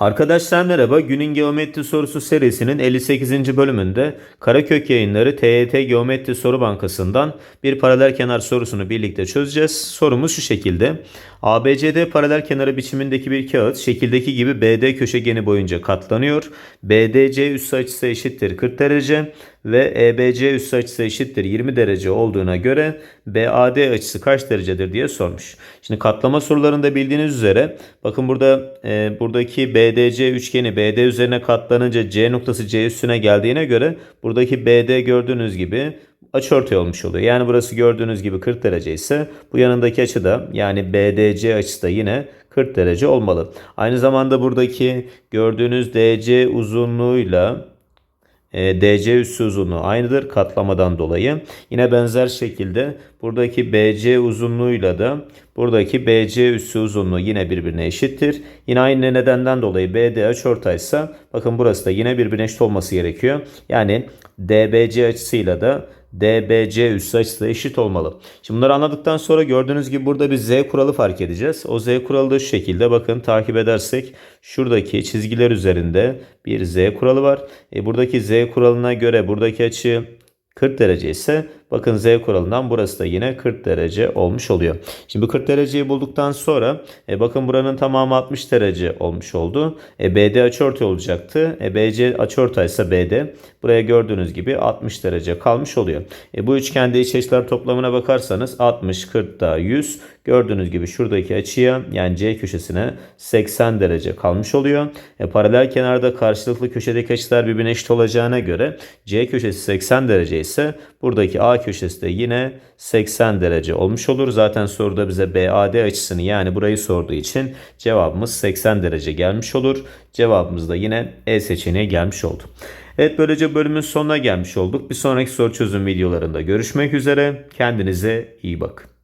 Arkadaşlar merhaba. Günün Geometri Sorusu serisinin 58. bölümünde Karakök Yayınları TYT Geometri Soru Bankası'ndan bir paralel kenar sorusunu birlikte çözeceğiz. Sorumuz şu şekilde. ABCD paralel kenarı biçimindeki bir kağıt şekildeki gibi BD köşegeni boyunca katlanıyor. BDC üssü açısı eşittir 40 derece ve EBC üssü açısı eşittir 20 derece olduğuna göre BAD açısı kaç derecedir diye sormuş. Şimdi katlama sorularında bildiğiniz üzere bakın burada e, buradaki BDC üçgeni BD üzerine katlanınca C noktası C üstüne geldiğine göre buradaki BD gördüğünüz gibi açıortay olmuş oluyor. Yani burası gördüğünüz gibi 40 derece ise bu yanındaki açı da yani BDC açısı da yine 40 derece olmalı. Aynı zamanda buradaki gördüğünüz DC uzunluğuyla e, DC üssü uzunluğu aynıdır katlamadan dolayı. Yine benzer şekilde buradaki BC uzunluğuyla da buradaki BC üssü uzunluğu yine birbirine eşittir. Yine aynı nedenden dolayı BD açıortaysa bakın burası da yine birbirine eşit olması gerekiyor. Yani DBC açısıyla da DBC üssü açısı eşit olmalı. Şimdi bunları anladıktan sonra gördüğünüz gibi burada bir Z kuralı fark edeceğiz. O Z kuralı da şu şekilde bakın takip edersek şuradaki çizgiler üzerinde bir Z kuralı var. E, buradaki Z kuralına göre buradaki açı 40 derece ise bakın Z kuralından burası da yine 40 derece olmuş oluyor. Şimdi bu 40 dereceyi bulduktan sonra e, bakın buranın tamamı 60 derece olmuş oldu. E, BD açıortay olacaktı. E, BC açıortay ise BD buraya gördüğünüz gibi 60 derece kalmış oluyor. E, bu üçgende iç açılar toplamına bakarsanız 60, 40 daha 100. Gördüğünüz gibi şuradaki açıya yani C köşesine 80 derece kalmış oluyor. E, paralel kenarda karşılıklı köşedeki açılar birbirine eşit olacağına göre C köşesi 80 derece ise buradaki Köşesi de yine 80 derece olmuş olur. Zaten soruda bize BAD açısını yani burayı sorduğu için cevabımız 80 derece gelmiş olur. Cevabımız da yine E seçeneği gelmiş oldu. Evet böylece bölümün sonuna gelmiş olduk. Bir sonraki soru çözüm videolarında görüşmek üzere. Kendinize iyi bakın.